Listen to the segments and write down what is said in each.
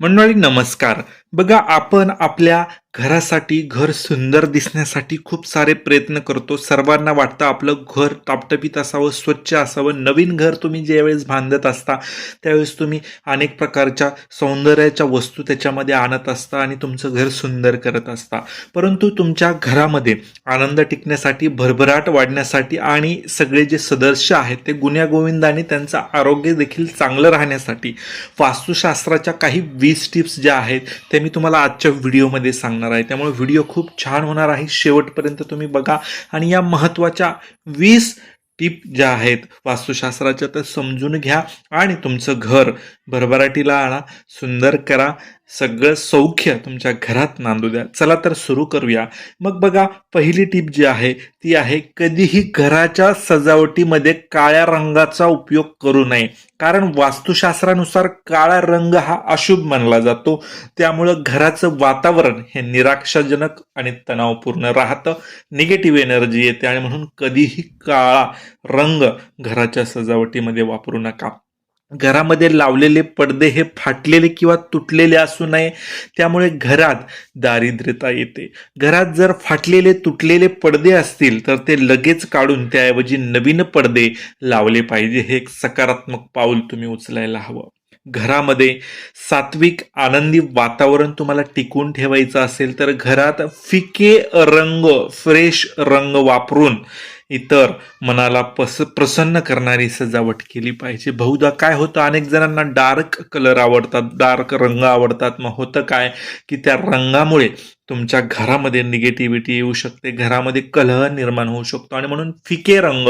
मंडळी नमस्कार. बघा आपण आपल्या घरासाठी घर सुंदर दिसण्यासाठी खूप सारे प्रयत्न करतो. सर्वांना वाटतं आपलं घर टापटपीत असावं स्वच्छ असावं. नवीन घर तुम्ही ज्यावेळेस बांधत असता त्यावेळेस तुम्ही अनेक प्रकारच्या सौंदर्याच्या वस्तू त्याच्यामध्ये आणत असता आणि तुमचं घर सुंदर करत असता. परंतु तुमच्या घरामध्ये आनंद टिकण्यासाठी भरभराट वाढण्यासाठी आणि सगळे जे सदस्य आहेत ते गुण्यागोविंदाने त्यांचं आरोग्य देखील चांगलं राहण्यासाठी वास्तुशास्त्राच्या काही वीस टिप्स ज्या आहेत त्या मी तुम्हाला आजच्या व्हिडिओमध्ये सांगणार आहे. त्यामुळे व्हिडिओ खूप छान होणार आहे. शेवटपर्यंत तुम्ही बघा. आणि या महत्त्वाच्या वीस टीप ज्या आहेत वास्तुशास्त्राच्या त्या समजून घ्या. आणि तुमचं घर भरभराटीला आणा. सुंदर करा. सगळं सौख्य तुमच्या घरात नांदू द्या. चला तर सुरू करूया. मग बघा पहिली टीप जी आहे ती आहे कधीही घराच्या सजावटीमध्ये काळ्या रंगाचा उपयोग करू नये. कारण वास्तुशास्त्रानुसार काळा रंग हा अशुभ मानला जातो. त्यामुळं घराचं वातावरण हे निराशाजनक आणि तणावपूर्ण राहतं. निगेटिव्ह एनर्जी येते आणि म्हणून कधीही काळा रंग घराच्या सजावटीमध्ये वापरू नका. घरामध्ये लावलेले पडदे हे फाटलेले किंवा तुटलेले असू नये. त्यामुळे घरात दारिद्र्यता येते. घरात जर फाटलेले तुटलेले पडदे असतील तर ते लगेच काढून त्याऐवजी नवीन पडदे लावले पाहिजे. हे एक सकारात्मक पाऊल तुम्ही उचलायला हवं. घरामध्ये सात्विक आनंदी वातावरण तुम्हाला टिकून ठेवायचं असेल तर घरात फिके रंग फ्रेश रंग वापरून इतर मनाला पस प्रसन्न करणारी सजावट केली पाहिजे. बहुधा काय होतं? अनेक जणांना डार्क कलर आवडतात डार्क रंग आवडतात. मग होतं काय? की त्या रंगामुळे तुमच्या घरामध्ये निगेटिव्हिटी येऊ शकते घरामध्ये कलह निर्माण होऊ शकतो आणि म्हणून फिके रंग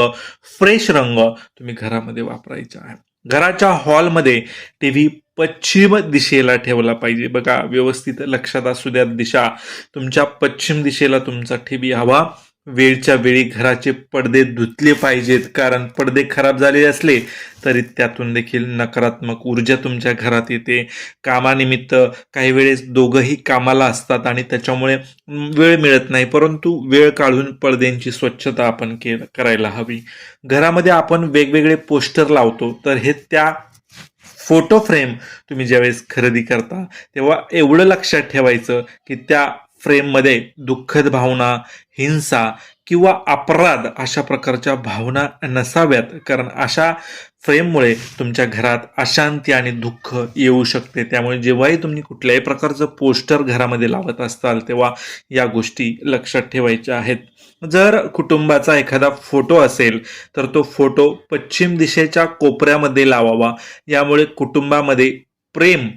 फ्रेश रंग तुम्ही घरामध्ये वापरायचे आहे. घराच्या हॉलमध्ये टी व्ही पश्चिम दिशेला ठेवला पाहिजे. बघा व्यवस्थित लक्षात असू द्या दिशा. तुमच्या पश्चिम दिशेला तुमचा टीव्ही हवा. वेळच्या वेळी घराचे पडदे धुतले पाहिजेत कारण पडदे खराब झाले असले तरी त्यातून देखील नकारात्मक ऊर्जा तुमच्या घरात येते. कामानिमित्त काही वेळेस दोघंही कामाला असतात आणि त्याच्यामुळे वेळ मिळत नाही. परंतु वेळ काढून पडद्यांची स्वच्छता आपण के करायला हवी. घरामध्ये आपण वेगवेगळे पोस्टर लावतो तर हे त्या फोटो फ्रेम तुम्ही ज्यावेळेस खरेदी करता तेव्हा एवढं लक्षात ठेवायचं की त्या फ्रेममध्ये दुःखद भावना हिंसा किंवा अपराध अशा प्रकारच्या भावना नसाव्यात. कारण अशा फ्रेममुळे तुमच्या घरात अशांती आणि दुःख येऊ शकते. त्यामुळे जेव्हाही तुम्ही कुठल्याही प्रकारचं पोस्टर घरामध्ये लावत असताल तेव्हा या गोष्टी लक्षात ठेवायच्या आहेत. जर कुटुंबाचा एखादा फोटो असेल तर तो फोटो पश्चिम दिशेच्या कोपऱ्यामध्ये लावावा. यामुळे कुटुंबामध्ये प्रेम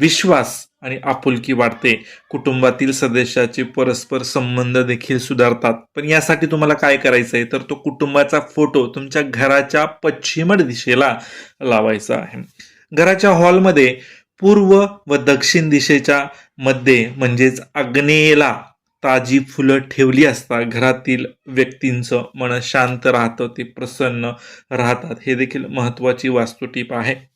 विश्वास आणि आपुलकी वाढते. कुटुंबातील सदस्याचे परस्पर संबंध देखील सुधारतात. पण यासाठी तुम्हाला काय करायचं आहे तर तो कुटुंबाचा फोटो तुमच्या घराच्या पश्चिमड दिशेला लावायचा आहे. घराच्या हॉलमध्ये पूर्व व दक्षिण दिशेच्या मध्ये म्हणजेच आग्नेयेला ताजी फुलं ठेवली असता घरातील व्यक्तींचं मन शांत राहतं ते प्रसन्न राहतात. हे देखील महत्त्वाची वास्तुटीप आहे.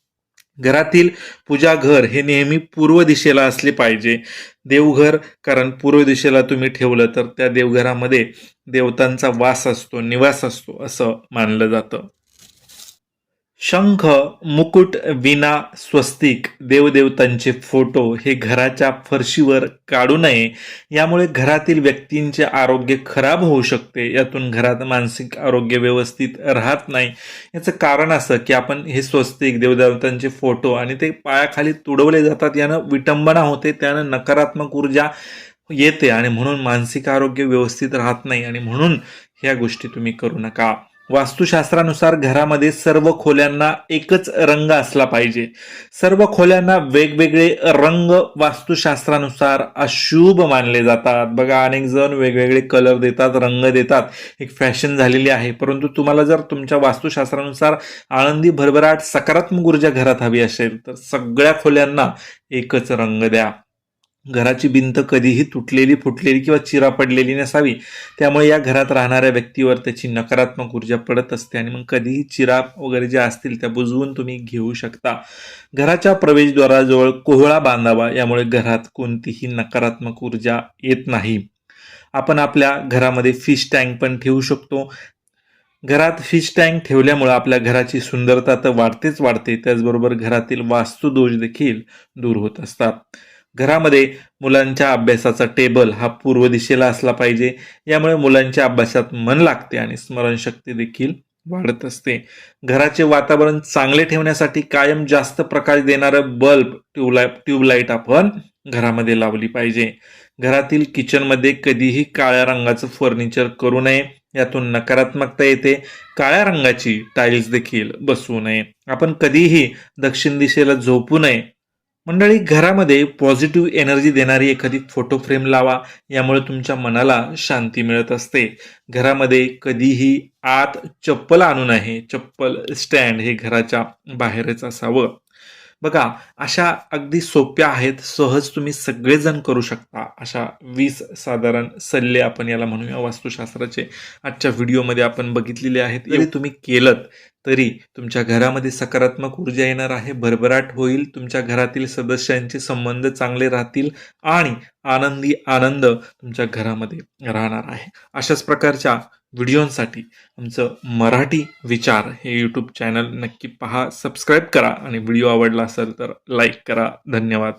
घरातील पूजा घर हे नेहमी पूर्व दिशेला असले पाहिजे. देवघर कारण पूर्व दिशेला तुम्ही ठेवलं तर त्या देवघरामध्ये देवतांचा वास असतो निवास असतो असं मानलं जातं. शंख मुकुट विना स्वस्तिक देवदेवतांचे फोटो हे घराच्या फरशीवर काढू नये. यामुळे घरातील व्यक्तींचे आरोग्य खराब होऊ शकते. यातून घरात मानसिक आरोग्य व्यवस्थित राहत नाही. याचं कारण असं की आपण हे स्वस्तिक देवदेवतांचे फोटो आणि ते पायाखाली तुडवले जातात. यानं विटंबना होते त्यानं नकारात्मक ऊर्जा येते आणि म्हणून मानसिक आरोग्य व्यवस्थित राहत नाही. आणि म्हणून ह्या गोष्टी तुम्ही करू नका. वास्तुशास्त्रानुसार घरामध्ये सर्व खोल्यांना एकच रंग असला पाहिजे. सर्व खोल्यांना वेगवेगळे रंग वास्तुशास्त्रानुसार अशुभ मानले जातात. बघा अनेक जण वेगवेगळे कलर देतात रंग देतात. एक फॅशन झालेली आहे. परंतु तुम्हाला जर तुमच्या वास्तुशास्त्रानुसार आनंदी भरभराट सकारात्मक ऊर्जा घरात हवी असेल तर सगळ्या खोल्यांना एकच रंग द्या. घराची भिंत कधीही तुटलेली फुटलेली किंवा चिरा पडलेली नसावी. त्यामुळे या घरात राहणाऱ्या व्यक्तीवर त्याची नकारात्मक ऊर्जा पडत असते आणि मग कधीही चिरा वगैरे ज्या असतील त्या बुजवून तुम्ही घेऊ शकता. घराच्या प्रवेशद्वाराजवळ कोहळा बांधावा यामुळे घरात कोणतीही नकारात्मक ऊर्जा येत नाही. आपण आपल्या घरामध्ये फिश टँक पण ठेवू शकतो. घरात फिश टँक ठेवल्यामुळे आपल्या घराची सुंदरता तर वाढतेच वाढते. त्याचबरोबर घरातील वास्तुदोष देखील दूर होत असतात. घरामध्ये मुलांच्या अभ्यासाचा टेबल हा पूर्व दिशेला असला पाहिजे. यामुळे मुलांच्या अभ्यासात मन लागते आणि स्मरणशक्ती देखील वाढत असते. घराचे वातावरण चांगले ठेवण्यासाठी कायम जास्त प्रकाश देणारं बल्ब ट्यूबलाईट ट्यूबलाईट आपण घरामध्ये लावली पाहिजे. घरातील किचनमध्ये कधीही काळ्या रंगाचं फर्निचर करू नये. यातून नकारात्मकता येते. काळ्या रंगाची टाईल्स देखील बसवू नये. आपण कधीही दक्षिण दिशेला झोपू नये. मंडळी घरामध्ये पॉझिटिव्ह एनर्जी देणारी एखादी फोटो फ्रेम लावा. यामुळे तुमच्या मनाला शांती मिळत असते. घरामध्ये कधीही आत चप्पल आणू नये. चप्पल स्टँड हे घराच्या बाहेरच असावं. बघा अशा अगदी सोप्या आहेत. सहज तुम्ही सगळेजण करू शकता. अशा वीस साधारण सल्ले आपण याला म्हणूया वास्तुशास्त्राचे. आजच्या व्हिडिओमध्ये आपण बघितलेले आहेत. जरी तुम्ही केलं तरी तुमच्या घरामध्ये सकारात्मक ऊर्जा येणार आहे भरभराट होईल तुमच्या घरातील सदस्यांचे संबंध चांगले राहतील आणि आनंदी आनंद तुमच्या घरामध्ये राहणार आहे. अशाच प्रकारच्या व्हिडिओंसाठी आमचं मराठी विचार हे यूट्यूब चॅनल नक्की पहा सबस्क्राईब करा आणि व्हिडिओ आवडला असेल तर लाईक करा. धन्यवाद.